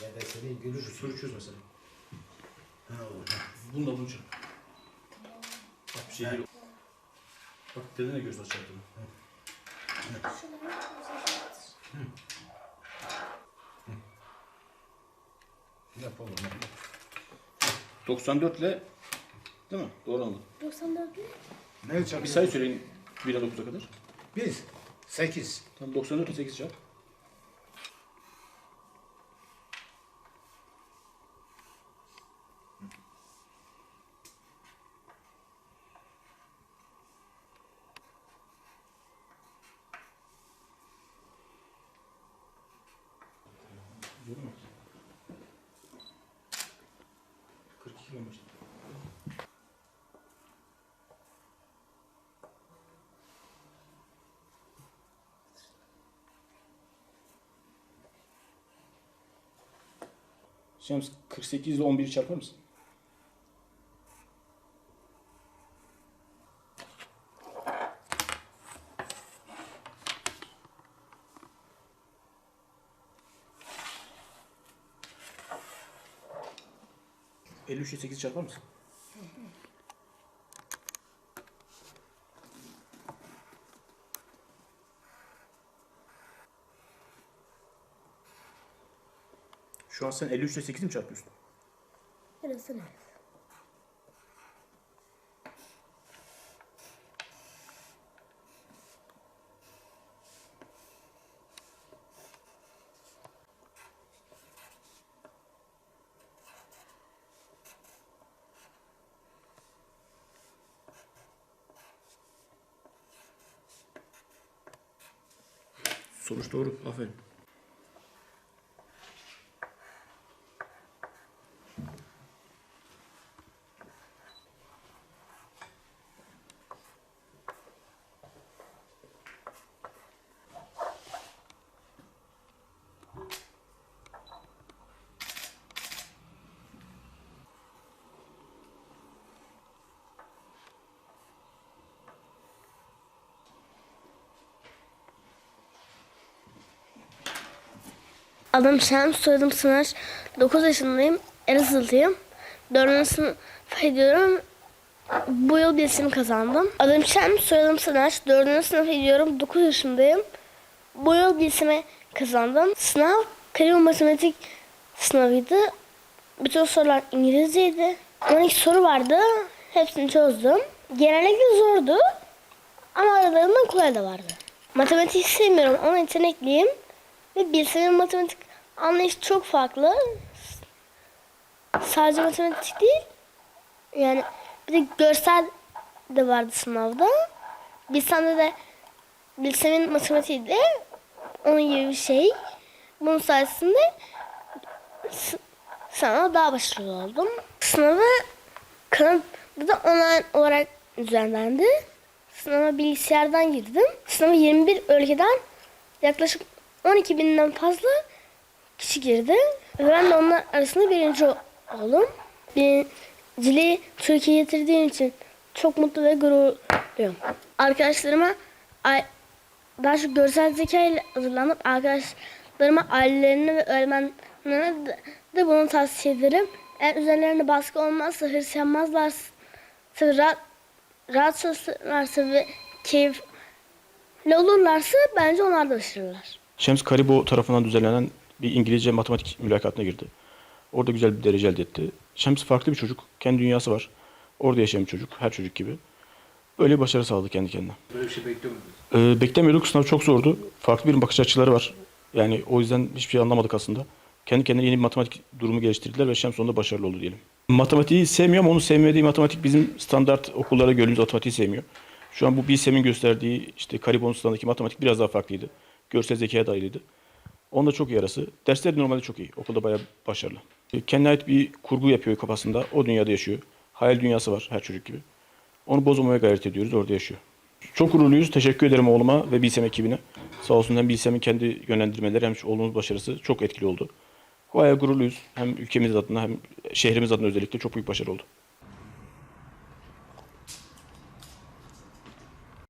Bir gülüş. Şu soru çöz mesela. Ha, o. Bunu da bulacağım. Bak bir şey değil. Bak dedin ya göz açardığını. Yap oğlum. yap. 94 ile değil mi? Doğru anladım. 94 mü? Ne Bir çarpıyor? sayı söyleyin 1'e 9'a kadar. Biz. Sekiz. Tamam 94 ile 8 çarp. 42 kilometre. Şems 48 ile 11'i çarpar mısın? Elli ile 8 çarpar mısın? Şu an sen 53 ile 8'i mi çarpıyorsun? Yarısı so eine Stunde offen. Adım Şems, soyadım Sınaç. 9 yaşındayım. Elazığlıyım. 4. sınıfa gidiyorum. Bu yıl birisini kazandım. Adım Şems, soyadım Sınaç. 4. sınıfa gidiyorum. 9 yaşındayım. Bu yıl birisini kazandım. Sınav kalem matematik sınavıydı. Bütün sorular İngilizceydi. 12 soru vardı. Hepsini çözdüm. Genellikle zordu. Ama aralarından kolay da vardı. Matematik sevmiyorum ama yetenekliyim. Ve bilsenin matematik anlayışı çok farklı. Sadece matematik değil. Yani bir de görsel de vardı sınavda. Bilsemde de bilsemin matematiği de onun gibi bir şey. Bunun sayesinde s- sınava daha başarılı oldum. Sınavı Kanada'da da online olarak düzenlendi. Sınava bilgisayardan girdim. Sınava 21 ülkeden yaklaşık 12 binden fazla kişi girdi. Ve ben de onlar arasında birinci oldum. Birinciliği Türkiye'ye getirdiğim için çok mutlu ve gururluyum. Arkadaşlarıma daha çok görsel zeka ile hazırlandım. Arkadaşlarıma ailelerine ve öğretmenlerine de, bunu tavsiye ederim. Eğer üzerlerine baskı olmazsa, hırs yapmazlarsa, rahat, rahat çalışırlarsa ve keyifli olurlarsa bence onlar da başarırlar. Şems Karibo tarafından düzenlenen bir İngilizce matematik mülakatına girdi. Orada güzel bir derece elde etti. Şems farklı bir çocuk. Kendi dünyası var. Orada yaşayan bir çocuk. Her çocuk gibi. Böyle bir başarı sağladı kendi kendine. Böyle bir şey bekliyor muydunuz? Ee, beklemiyorduk. Sınav çok zordu. Farklı bir bakış açıları var. Yani o yüzden hiçbir şey anlamadık aslında. Kendi kendine yeni bir matematik durumu geliştirdiler ve Şems sonunda başarılı oldu diyelim. Matematiği sevmiyor ama onun sevmediği matematik bizim standart okullara gördüğümüz matematiği sevmiyor. Şu an bu BİSEM'in gösterdiği işte Karibon standındaki matematik biraz daha farklıydı. Görsel zekaya dahiliydi. Onda çok iyi arası. Dersleri normalde çok iyi. Okulda bayağı başarılı. E, Kendine ait bir kurgu yapıyor kafasında. O dünyada yaşıyor. Hayal dünyası var her çocuk gibi. Onu bozmamaya gayret ediyoruz. Orada yaşıyor. Çok gururluyuz. Teşekkür ederim oğluma ve Bilsem ekibine. Sağ olsun hem Bilsem'in kendi yönlendirmeleri hem oğlumuz başarısı çok etkili oldu. Bayağı gururluyuz. Hem ülkemiz adına hem şehrimiz adına özellikle çok büyük başarı oldu.